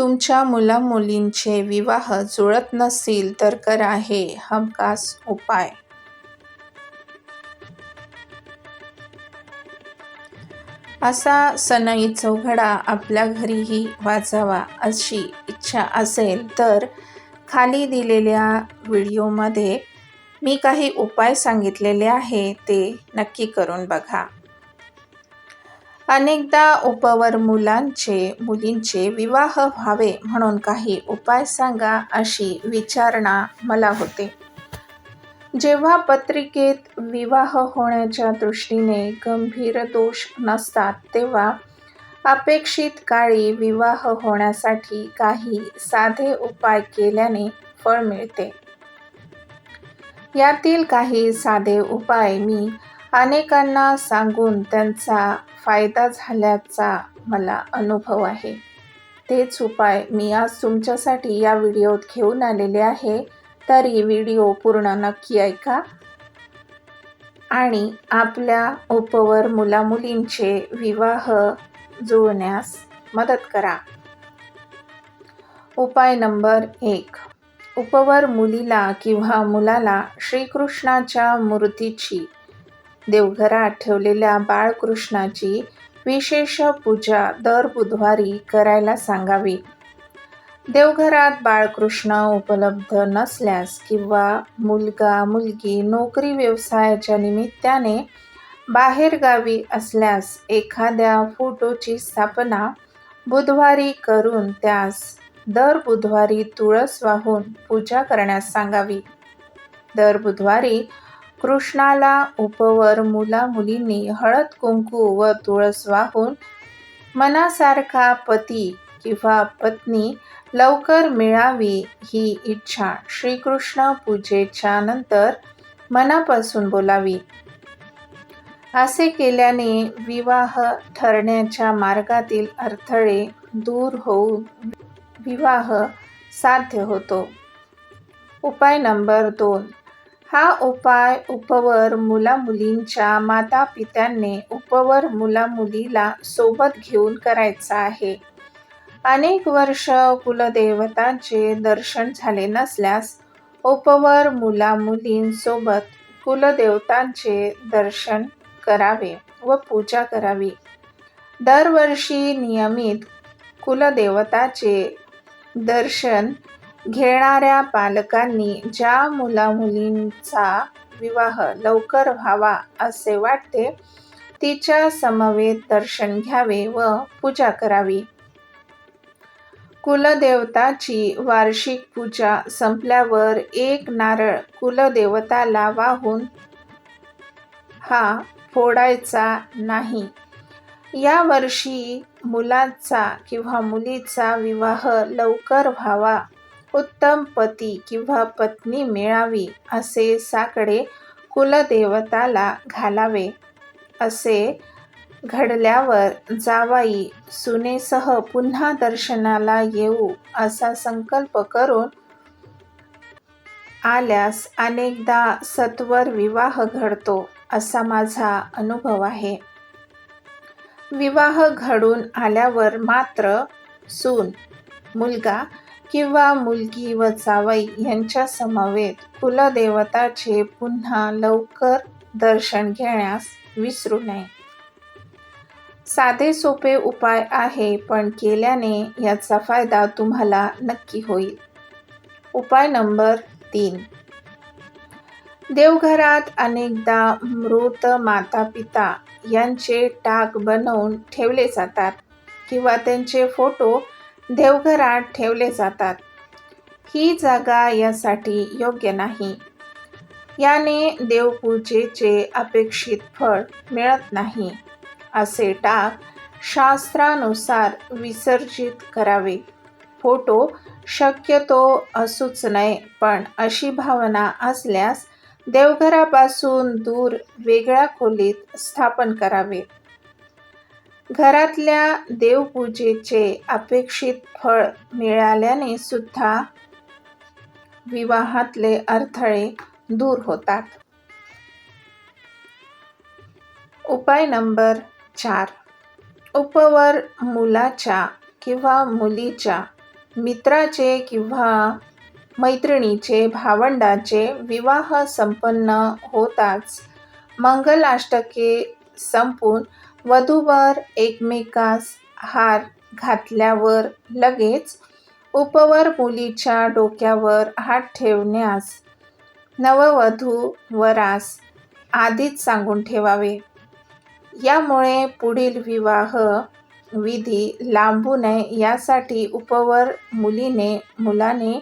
तुमच्या मुलामुलींचे विवाह जुळत नसतील तर करा हे हमखास उपाय. असा सनई चौघडा आपल्या घरीही वाजावा अशी इच्छा असेल तर खाली दिलेल्या व्हिडिओमध्ये मी काही उपाय सांगितलेले आहे ते नक्की करून बघा. अनेकदा उपवर मुलांचे मुलींचे विवाह व्हावे म्हणून काही उपाय सांगा अशी विचारणा मला होते. जेव्हा पत्रिकेत विवाह होण्याच्या दृष्टीने गंभीर दोष नसतात तेव्हा अपेक्षित काळी विवाह होण्यासाठी काही साधे उपाय केल्याने फळ मिळते. यातील काही साधे उपाय मी अनेकांना सांगून त्यांचा फायदा झाल्याचा मला अनुभव आहे. तेच उपाय मी आज तुमच्यासाठी या व्हिडिओत घेऊन आलेले आहे तरी व्हिडिओ पूर्ण नक्की ऐका आणि आपल्या उपवर मुलामुलींचे विवाह जुळण्यास मदत करा. उपाय नंबर एक उपवर मुलीला किंवा मुलाला श्रीकृष्णाच्या मूर्तीची देवघरात ठेवलेल्या बाळकृष्णाची विशेष पूजा दर बुधवारी करायला सांगावी. देवघरात बाळकृष्ण उपलब्ध नसल्यास किंवा मुलगा मुलगी नोकरी व्यवसायाच्या निमित्ताने बाहेरगावी असल्यास एखाद्या फोटोची स्थापना बुधवारी करून त्यास दर बुधवारी तुळस वाहून पूजा करण्यास सांगावी. दर बुधवारी कृष्णाला उपवर मुला मुलींनी हळद कुंकू व तुळस वाहून मनासारखा पती किंवा पत्नी लवकर मिळावी ही इच्छा श्रीकृष्ण पूजेच्या नंतर मनापासून बोलावी. असे केल्याने विवाह ठरण्याच्या मार्गातील अडथळे दूर होऊन विवाह साध्य होतो. उपाय नंबर दोन हा उपाय उपवर मुलामुलींच्या मातापित्यांनी उपवर मुलामुलीला सोबत घेऊन करायचा आहे. अनेक वर्ष कुलदेवतांचे दर्शन झाले नसल्यास उपवर मुलामुलींसोबत कुलदेवतांचे दर्शन करावे व पूजा करावी. दरवर्षी नियमित कुलदेवताचे दर्शन घेणाऱ्या पालकांनी ज्या मुलामुलींचा विवाह लवकर व्हावा असे वाटते तिच्या समवेत दर्शन घ्यावे व पूजा करावी. कुलदेवताची वार्षिक पूजा संपल्यावर एक नारळ कुलदेवताला वाहून हा फोडायचा नाही. या वर्षी मुलाचा किंवा मुलीचा विवाह लवकर व्हावा, उत्तम पती किंवा पत्नी मिळावी असे साकडे कुलदेवताला घालावे. असे घडल्यावर जावाई सुनेसह पुन्हा दर्शनाला येऊ असा संकल्प करून आल्यास अनेकदा सत्वर विवाह घडतो असा माझा अनुभव आहे. विवाह घडून आल्यावर मात्र सून, मुलगा किंवा मुलगी व जावई यांच्यासमवेत कुलदेवताचे पुन्हा लवकर दर्शन घेण्यास विसरू नये. साधे सोपे उपाय आहे पण केल्याने याचा फायदा तुम्हाला नक्की होईल. उपाय नंबर तीन देवघरात अनेकदा मृत मातापिता यांचे टाक बनवून ठेवले जातात किंवा त्यांचे फोटो देवघरात ठेवले जातात. ही जागा यासाठी योग्य नाही. याने देवपूजेचे अपेक्षित फळ मिळत नाही. असे टाक शास्त्रानुसार विसर्जित करावे. फोटो शक्यतो असूच नये पण अशी भावना असल्यास देवघरापासून दूर वेगळ्या खोलीत स्थापन करावे. घरातल्या देवपूजेचे अपेक्षित फळ मिळाल्याने सुद्धा विवाहातले अडथळे दूर होतात. उपाय नंबर चार उपवर मुलाच्या किंवा मुलीच्या मित्राचे किंवा मैत्रिणीचे भावंडाचे विवाह संपन्न होताच मंगलाष्टके संपून वधूवर एकमेकास हार घातल्यावर लगेच उपवर मुलीच्या डोक्यावर हात ठेवण्यास नववधू वरास आधीच सांगून ठेवावे. यामुळे पुढील विवाह विधी लांबू नये. यासाठी उपवर मुलीने मुलाने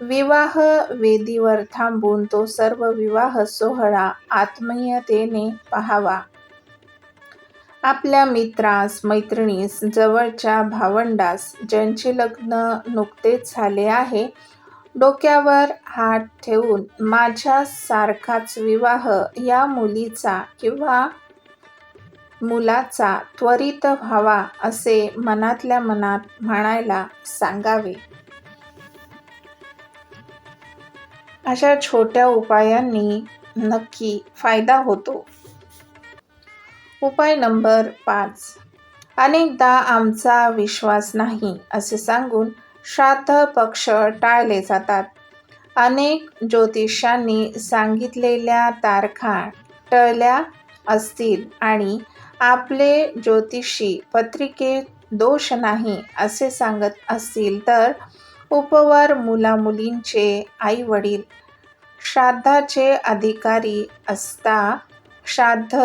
विवाह वेदीवर थांबून तो सर्व विवाह सोहळा आत्मीयतेने पाहावा. आपल्या मित्रास मैत्रिणीस जवळच्या भावंडास ज्यांचे लग्न नुकतेच झाले आहे डोक्यावर हात ठेवून माझ्यासारखाच विवाह या मुलीचा किंवा मुलाचा त्वरित व्हावा असे मनातल्या मनात म्हणायला सांगावे. अशा छोट्या उपायांनी नक्की फायदा होतो. उपाय नंबर पाच. अनेकदा आमचा विश्वास नाही असे सांगून श्राद्ध पक्ष टाळले जातात. अनेक ज्योतिषांनी सांगितलेल्या तारखा टळल्या असतील आणि आपले ज्योतिषी पत्रिकेत दोष नाही असे सांगत असतील तर उपवर मुलामुलींचे आई-वडील श्राद्धाचे अधिकारी असता श्राद्ध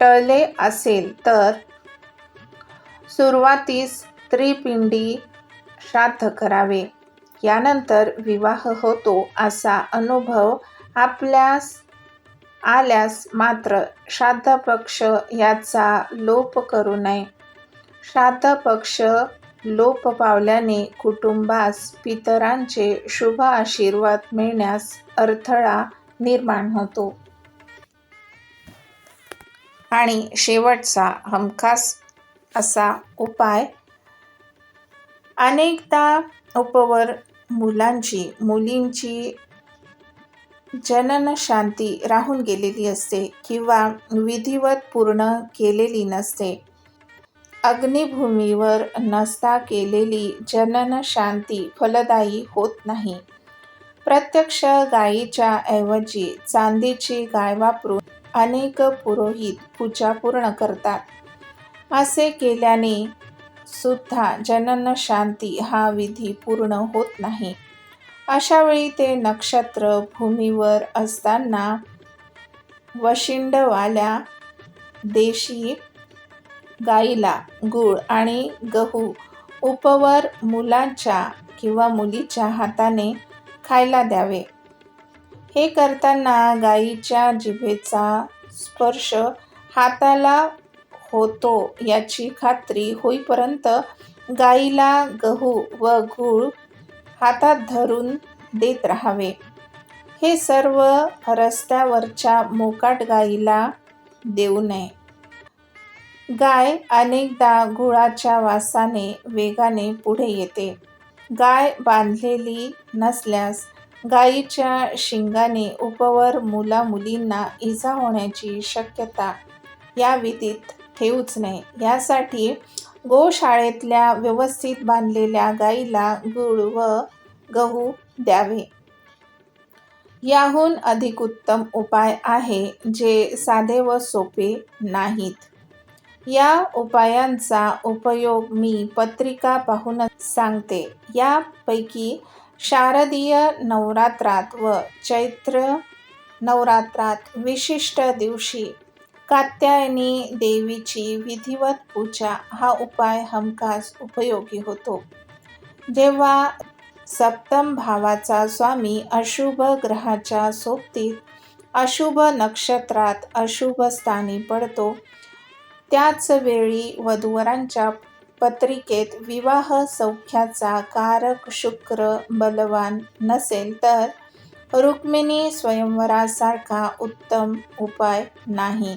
टळले असेल तर सुरुवातीस त्रिपिंडी श्राद्ध करावे. यानंतर विवाह होतो असा अनुभव आपल्यास आल्यास मात्र श्राद्धपक्ष याचा लोप करू नये. श्राद्धपक्ष लोप पावल्याने कुटुंबास पितरांचे शुभ आशीर्वाद मिळण्यास अडथळा निर्माण होतो. आणि शेवटचा हमखास असा उपाय अनेकदा उपवर मुलांची मुलींची जननशांती राहून गेलेली असते किंवा विधिवत पूर्ण केलेली नसते. अग्निभूमीवर नसता केलेली जननशांती फलदायी होत नाही. प्रत्यक्ष गायीच्या ऐवजी चांदीची गाय वापरून अनेक पुरोहित पूजा पूर्ण करतात. असे केल्याने सुद्धा जननशांती हा विधी पूर्ण होत नाही. अशावेळी ते नक्षत्र भूमीवर असताना वशिंडवाल्या देशी गाईला गूळ आणि गहू उपवर मुलाच्या किंवा मुलीच्या हाताने खायला द्यावे. हे करताना गाईच्या जिभेचा स्पर्श हाताला होतो याची खात्री होईपर्यंत गाईला गहू व गूळ हातात धरून देत राहावे. हे सर्व रस्त्यावरच्या मोकाट गाईला देऊ नये. गाय अनेकदा गुळाच्या वासाने वेगाने पुढे येते. गाय बांधलेली नसल्यास गायीच्या शिंगाने उपवर मुला-मुलींना इजा होण्याची शक्यता या विधीत ठेवूच नये. यासाठी गोशाळेतल्या व्यवस्थित बांधलेल्या गाईला गुळ व गहू द्यावे. याहून अधिक उत्तम उपाय आहे जे साधे व सोपे नाहीत. या उपायांचा उपयोग मी पत्रिका पाहूनच सांगते. यापैकी शारदीय नवरात्रात व चैत्र नवरात्रात विशिष्ट दिवशी कात्यायनी देवीची विधिवत पूजा हा उपाय हमखास उपयोगी होतो. जेव्हा सप्तम भावाचा स्वामी अशुभ ग्रहाच्या सोबतीत अशुभ नक्षत्रात अशुभ स्थानी पडतो त्याच वेळी वधूवरांच्या पत्रिकेत विवाह सौख्याचा कारक शुक्र बलवान नसेल तर रुक्मिणी स्वयंवरासारखा उत्तम उपाय नाही.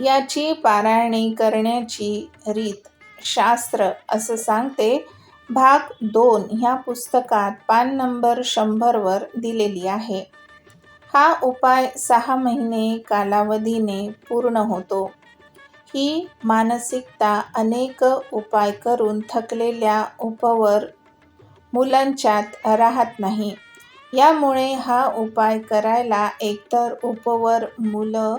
याची पारायणी करण्याची रीत शास्त्र असं सांगते. भाग दोन ह्या पुस्तकात पान नंबर शंभरवर दिलेली आहे. हा उपाय सहा महिने कालावधीने पूर्ण होतो. ही मानसिकता अनेक उपाय करून थकलेल्या उपवर मुलांच्यात राहत नाही. यामुळे हा उपाय करायला एकतर उपवर मुलं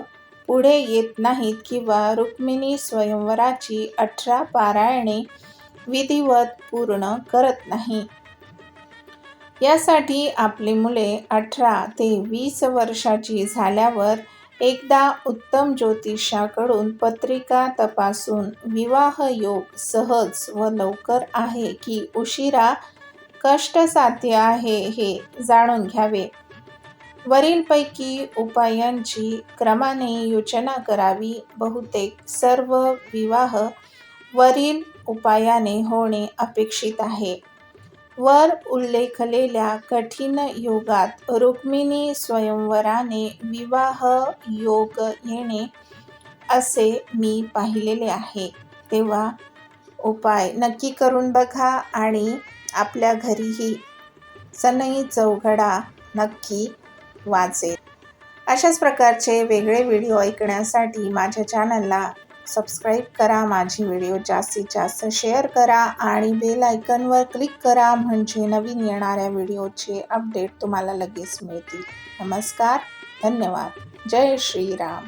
पुढे येत नाहीत किंवा रुक्मिणी स्वयंवराची अठरा पारायणे विधिवत पूर्ण करत नाही. यासाठी आपली मुले अठरा ते वीस वर्षाची झाल्यावर एकदा उत्तम ज्योतिषाकडून पत्रिका तपासून विवाह योग सहज व लवकर आहे की उशिरा कष्टसाध्य आहे हे जाणून घ्यावे. वरीलपैकी उपायांची क्रमाने योजना करावी. बहुतेक सर्व विवाह वरील उपायाने होणे अपेक्षित आहे. वर उल्लेखलेल्या कठीण योगात रुक्मिणी स्वयंवराने विवाह योग येणे असे मी पाहिलेले आहे. तेव्हा उपाय नक्की करून बघा आणि आपल्या घरीही सनई चौघडा नक्की वाचेल अशाच प्रकारचे वेगळे व्हिडिओ ऐकण्यासाठी माझ्या चॅनलला सबस्क्राईब करा माझी व्हिडिओ जास्तीत जास्त शेअर करा आणि बेल आयकनवर क्लिक करा म्हणजे नवीन येणाऱ्या व्हिडिओचे अपडेट तुम्हाला लगेच मिळतील. नमस्कार धन्यवाद. जय श्रीराम.